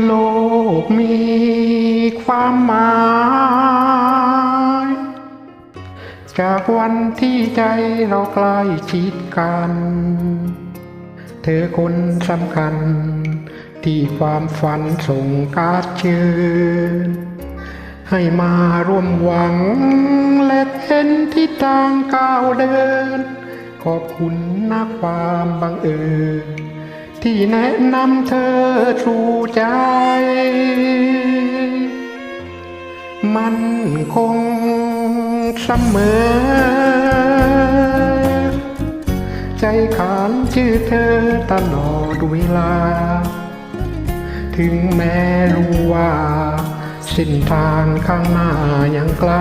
โลกมีความหมาย จากวันที่ใจเราใกล้ชิดกัน เธอคนสำคัญ ที่ความฝันส่งการดเชิญให้มาร่วมหวัง และเป็นที่ทางก้าวเดิน ขอบคุณนะความบังเอิญ ที่แนะนำเธอทรูใจ มันคงเสมอ ใจขานชื่อเธอตลอดเวลา ถึงแม้รู้ว่าเส้นทางข้างหน้ายังไกล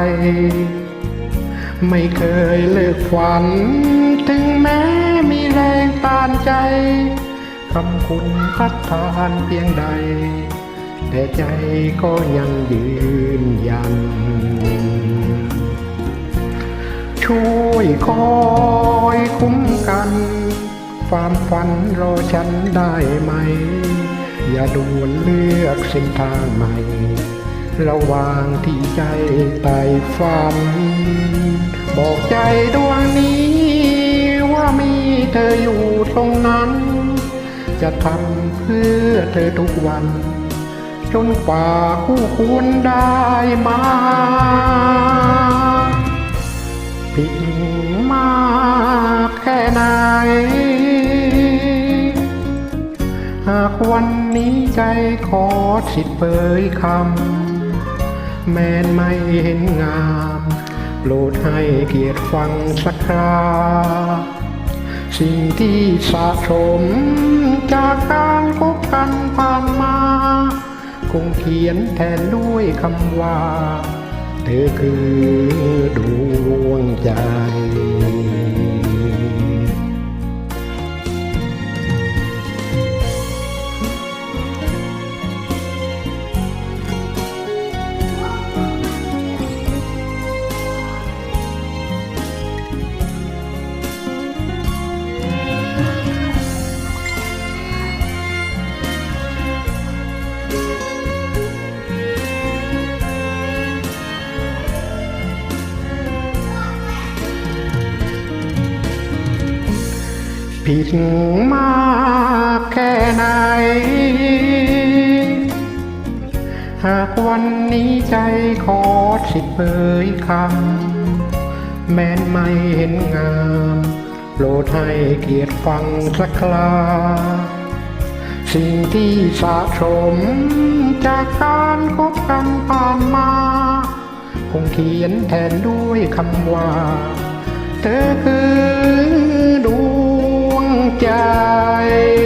ไม่เคยเลิกฝัน ถึงแม้มีแรงต้านใจ คำคุณพัดทานเพียงใด แต่ใจก็ยังยืนยัน ช่วยคอยคุ้มกัน ความฝันรอฉันได้ไหม อย่าด่วนเลือกเส้นทางใหม่ ระวางที่ใจไต่ฝัน บอกใจดวงนี้ว่ามีเธออยู่ตรงนั้น จะทำเพื่อเธอทุกวัน จนกว่าคู่ควรได้มาผิดมากแค่ไหน หากวันนี้ใจขอสิทธิ์เปยคำ แม้นไม่เห็นงามโปรดให้เกียรติฟังสักคราสิ่งที่สะสม จากการพบกันผ่านมา คงเขียนแทนด้วยคำว่า เธอคือดวงใจ ผิดมากแค่ไหน หากวันนี้ใจขอสิทธิ์เผยคำ แม้นไม่เห็นงามโปรดให้เกียรติฟังสักคราสิ่งที่สะสมจากการคบกันผ่านมา คงเขียนแทนด้วยคำว่า เธอคือ ดวงใจ